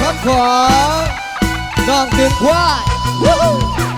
คำขอน้องตึงควาย